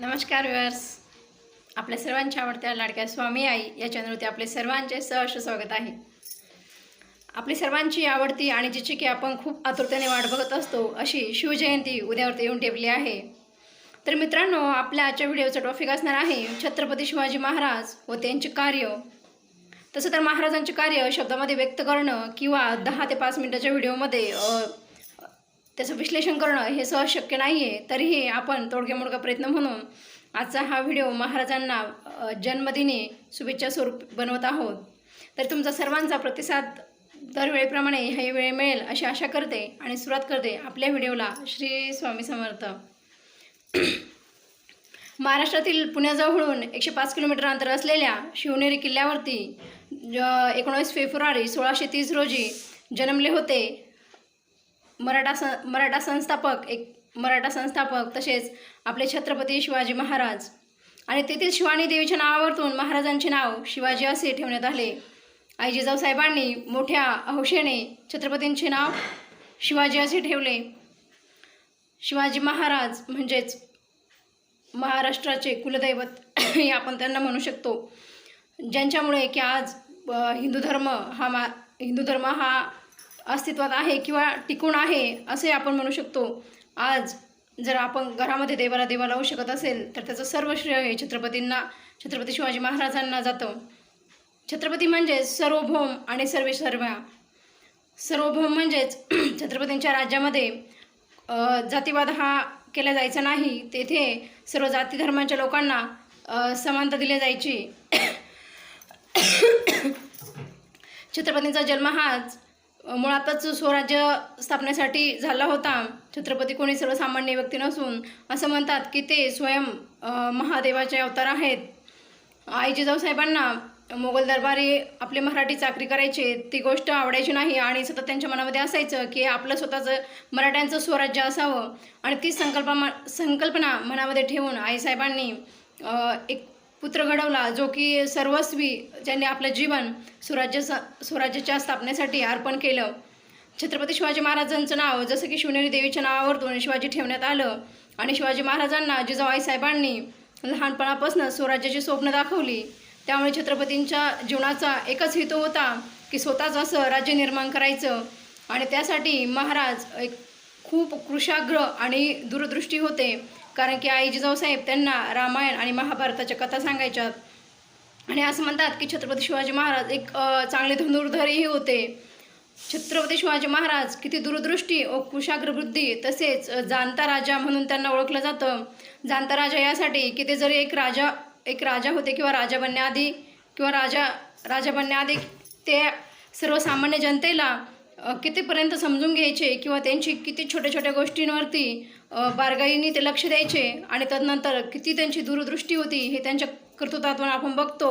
नमस्कार व्यूअर्स. आपल्या सर्वांच्या आवडत्या लाडक्या स्वामी आई या चॅनलवरती आपले सर्वांचे सहर्ष स्वागत आहे. आपली सर्वांची आवडती आणि जिची की आपण खूप आतुरतेने वाट बघत असतो अशी शिवजयंती उद्यावरती येऊन ठेवली आहे. तर मित्रांनो आपल्या आजच्या व्हिडिओचा टॉपिक असणार आहे छत्रपती शिवाजी महाराज व त्यांचे कार्य. तसं तर महाराजांचे कार्य शब्दामध्ये व्यक्त करणं किंवा दहा ते पाच मिनिटाच्या व्हिडिओमध्ये त्याचं विश्लेषण करणं हे सहज शक्य नाही आहे तरीही आपण तोडक्या मोडका प्रयत्न म्हणून आजचा हा व्हिडिओ महाराजांना जन्मदिनी शुभेच्छा स्वरूप बनवत आहोत. तर तुमचा सर्वांचा प्रतिसाद दरवेळेप्रमाणे हे वेळ मिळेल अशी आशा करते आणि सुरुवात करते आपल्या व्हिडिओला. श्री स्वामी समर्थ. महाराष्ट्रातील पुण्याजवळून एकशे पाच किलोमीटर अंतर असलेल्या शिवनेरी किल्ल्यावरती ज- एकोणीस फेब्रुवारी सोळाशे तीस रोजी जन्मले होते मराठा सं मराठा संस्थापक एक मराठा संस्थापक तसेच आपले छत्रपती शिवाजी महाराज. आणि तेथील शिवानी देवीच्या नावावरतून महाराजांचे नाव शिवाजी असे ठेवण्यात आले. आई जिजाऊसाहेबांनी मोठ्या हौशेने छत्रपतींचे नाव शिवाजी असे ठेवले. शिवाजी महाराज म्हणजेच महाराष्ट्राचे कुलदैवत हे आपण त्यांना म्हणू शकतो. ज्यांच्यामुळे की आज हिंदू धर्म हा मा हिंदू धर्म हा अस्तित्वात आहे किंवा टिकून आहे असे आपण म्हणू शकतो. आज जर आपण घरामध्ये देवाला देवा लावू शकत असेल तर त्याचं सर्व श्रेय हे छत्रपतींना छत्रपती शिवाजी महाराजांना जातं. छत्रपती म्हणजेच सर्वभौम आणि सर्वे सर्व सर्वभौम म्हणजेच छत्रपतींच्या राज्यामध्ये जातीवाद हा केला जायचा नाही तेथे सर्व जाती धर्मांच्या लोकांना समानता दिली जायची. छत्रपतींचा जन्म हाच मुळातच स्वराज्य स्थापनेसाठी झाला होता. छत्रपती कोणी सर्वसामान्य व्यक्ती नसून असं म्हणतात की ते स्वयं महादेवाचे अवतार आहेत. आई जिजाऊसाहेबांना मोगल दरबारी आपले मराठी चाकरी करायचे ती गोष्ट आवडायची नाही आणि सतत त्यांच्या मनामध्ये असायचं की आपलं स्वतःचं मराठ्यांचं स्वराज्य असावं. आणि ती संकल्पना संकल्पना मनामध्ये ठेवून आईसाहेबांनी एक पुत्र घडवला जो की सर्वस्वी ज्यांनी आपलं जीवन स्वराज्य स्वराज्याच्या स्थापनेसाठी अर्पण केलं. छत्रपती शिवाजी महाराजांचं नाव जसं की शिवनेरी देवीच्या नावावरतून शिवाजी ठेवण्यात आलं आणि शिवाजी महाराजांना जिजाऊ साहेबांनी लहानपणापासून स्वराज्याची स्वप्न दाखवली. त्यामुळे छत्रपतींच्या जीवनाचा एकच हेतू होता की स्वतःच असं राज्य निर्माण करायचं आणि त्यासाठी महाराज एक खूप कृशाग्र आणि दूरदृष्टी होते. कारण की आई जिजाऊसाहेब त्यांना रामायण आणि महाभारताच्या कथा सांगायच्यात आणि असं म्हणतात की छत्रपती शिवाजी महाराज एक चांगले धनुर्धरही होते. छत्रपती शिवाजी महाराज किती दूरदृष्टी व कुशाग्रबुद्धी तसेच जाणता राजा म्हणून त्यांना ओळखलं जातं. जाणता राजा यासाठी की ते जरी एक राजा एक राजा होते किंवा राजा बनण्याआधी किंवा राजा राजा बनण्याआधी ते सर्वसामान्य जनतेला कितीपर्यंत समजून घ्यायचे किंवा त्यांची किती छोट्या छोट्या गोष्टींवरती बारगाईने ते लक्ष द्यायचे आणि तदनंतर किती त्यांची दूरदृष्टी होती हे त्यांच्या कर्तृत्वातून आपण बघतो.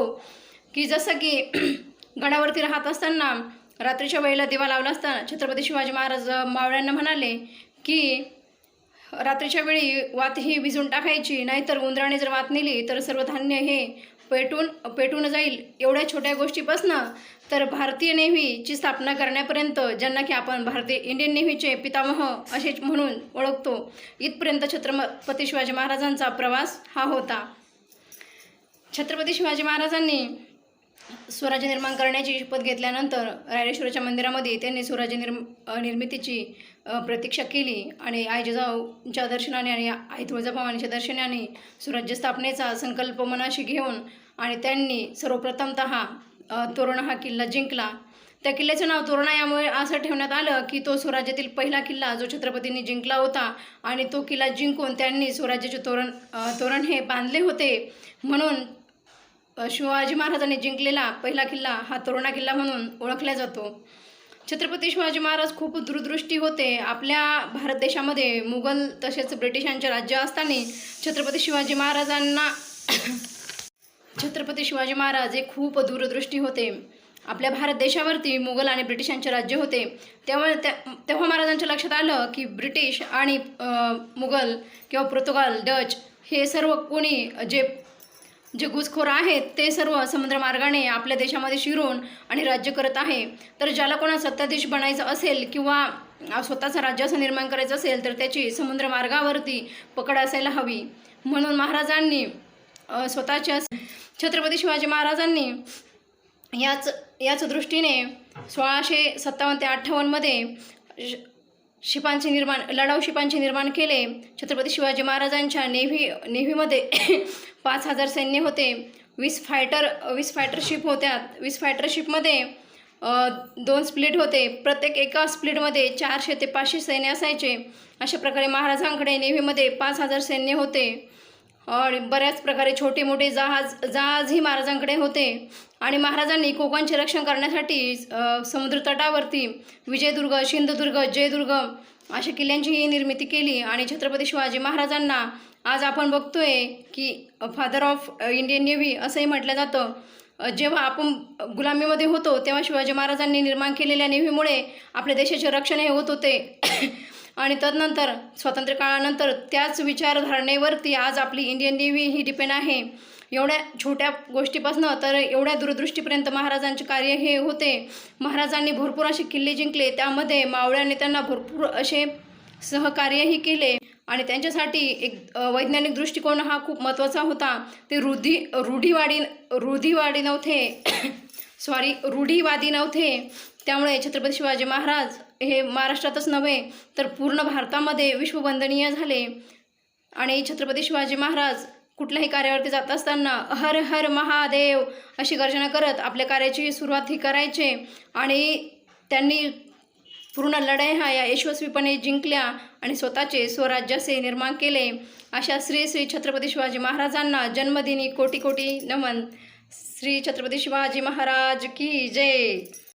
की जसं की गडावरती राहत असताना रात्रीच्या वेळेला दिवा लावला असताना छत्रपती शिवाजी महाराज मावळ्यांना म्हणाले की रात्रीच्या वेळी वात ही भिजून टाकायची नाहीतर उंदराने जर वात नेली तर सर्व धान्य हे पेटून पेटून जाईल एवढ्या छोट्या गोष्टीपासनं तर भारतीय नेव्हीची स्थापना करण्यापर्यंत ज्यांना की आपण भारतीय इंडियन नेव्हीचे पितामह असे म्हणून ओळखतो इथपर्यंत छत्रपती शिवाजी महाराजांचा प्रवास हा होता. छत्रपती शिवाजी महाराजांनी स्वराज्य निर्माण करण्याची शपथ घेतल्यानंतर रायरेश्वराच्या मंदिरामध्ये त्यांनी स्वराज्य निर्म निर्मितीची प्रतीक्षा केली आणि आई जिजाऊच्या दर्शनाने आणि आई तुळजाभवानीच्या दर्शनाने स्वराज्य स्थापनेचा संकल्प मनाशी घेऊन आणि त्यांनी सर्वप्रथमत तोरणा हा किल्ला जिंकला. त्या किल्ल्याचं नाव तोरणा यामुळे असं ठेवण्यात आलं की तो स्वराज्यातील पहिला किल्ला जो छत्रपतींनी जिंकला होता आणि तो किल्ला जिंकून त्यांनी स्वराज्याचे तोरण तोरण हे बांधले होते. म्हणून शिवाजी महाराजांनी जिंकलेला पहिला किल्ला हा तोरणा किल्ला म्हणून ओळखला जातो. छत्रपती शिवाजी महाराज खूप दूरदृष्टी होते. आपल्या भारत देशामध्ये मुघल तसेच ब्रिटिशांचे राज्य असताना छत्रपती शिवाजी महाराजांना छत्रपती शिवाजी महाराज हे खूप दूरदृष्टी होते. आपल्या भारत देशावरती मुघल आणि ब्रिटिशांचे राज्य होते. त्यामुळे त्या तेव्हा महाराजांच्या लक्षात आलं की ब्रिटिश आणि मुघल किंवा पोर्तुगाल डच हे सर्व कोणी जे जे घुसखोर आहेत ते सर्व समुद्रमार्गाने आपल्या देशामध्ये शिरून आणि राज्य करत आहे. तर ज्याला कोणा सत्ताधीश बनायचं असेल किंवा स्वतःचं राज्य असं निर्माण करायचं असेल तर त्याची समुद्रमार्गावरती पकड असायला हवी. म्हणून महाराजांनी स्वतःच्या छत्रपती शिवाजी महाराजांनी याच याच दृष्टीने सोळाशे सत्तावन्न ते अठ्ठावन्नमध्ये श- शिपांचे निर्माण लढाऊ शिपांचे निर्माण केले. छत्रपती शिवाजी महाराजांच्या नेव्ही नेव्हीमध्ये पाच हजार सैन्य होते. वीस फायटर वीस फायटर शिप होत्या. वीस फायटर शिपमध्ये दोन स्प्लिट होते. प्रत्येक एका स्प्लिटमध्ये चारशे ते पाचशे सैन्य असायचे. अशा प्रकारे महाराजांकडे नेव्हीमध्ये पाच हजार सैन्य होते. बऱ्याच प्रकारे छोटे मोठे जहाज जहाजही महाराजांकडे होते. आणि महाराजांनी कोकणचे रक्षण करण्यासाठी समुद्रतटावरती समुद्र तटावरती विजयदुर्ग सिंधुदुर्ग जयदुर्ग अशा किल्ल्यांचीही निर्मिती केली. आणि छत्रपती शिवाजी महाराजांना आज आपण बघतोय की फादर ऑफ इंडियन नेव्ही असंही म्हटलं जातं. जेव्हा आपण गुलामीमध्ये होतो तेव्हा शिवाजी महाराजांनी निर्माण केलेल्या नेव्हीमुळे आपल्या देशाचे रक्षण हे होत होते. आणि तदनंतर स्वातंत्र्य काळानंतर त्याच विचारधारणेवरती आज आपली इंडियन नेव्ही ही डिपेंड आहे. एवढ्या छोट्या गोष्टीपासनं तर एवढ्या दूरदृष्टीपर्यंत महाराजांचे कार्य हे होते. महाराजांनी भरपूर असे किल्ले जिंकले त्यामध्ये मावळ्या नेत्यांना भरपूर असे सहकार्यही केले. आणि त्यांच्यासाठी एक वैज्ञानिक दृष्टिकोन हा खूप महत्त्वाचा होता. ते रुधी रूढीवाडी रूढीवाडी नव्हते. सॉरी रूढीवादी नव्हते. त्यामुळे छत्रपती शिवाजी महाराज हे महाराष्ट्रातच नव्हे तर पूर्ण भारतामध्ये विश्ववंदनीय झाले. आणि छत्रपती शिवाजी महाराज कुठल्याही कार्यावरती जात असताना हर हर महादेव अशी गर्जना करत आपल्या कार्याची सुरुवात ही करायचे. आणि त्यांनी पूर्ण लढाई हा या यशस्वीपणे जिंकल्या आणि स्वतःचे स्वराज्याचे निर्माण केले. अशा श्री श्री छत्रपती शिवाजी महाराजांना जन्मदिनी कोटी कोटी नमन. श्री छत्रपती शिवाजी महाराज की जय.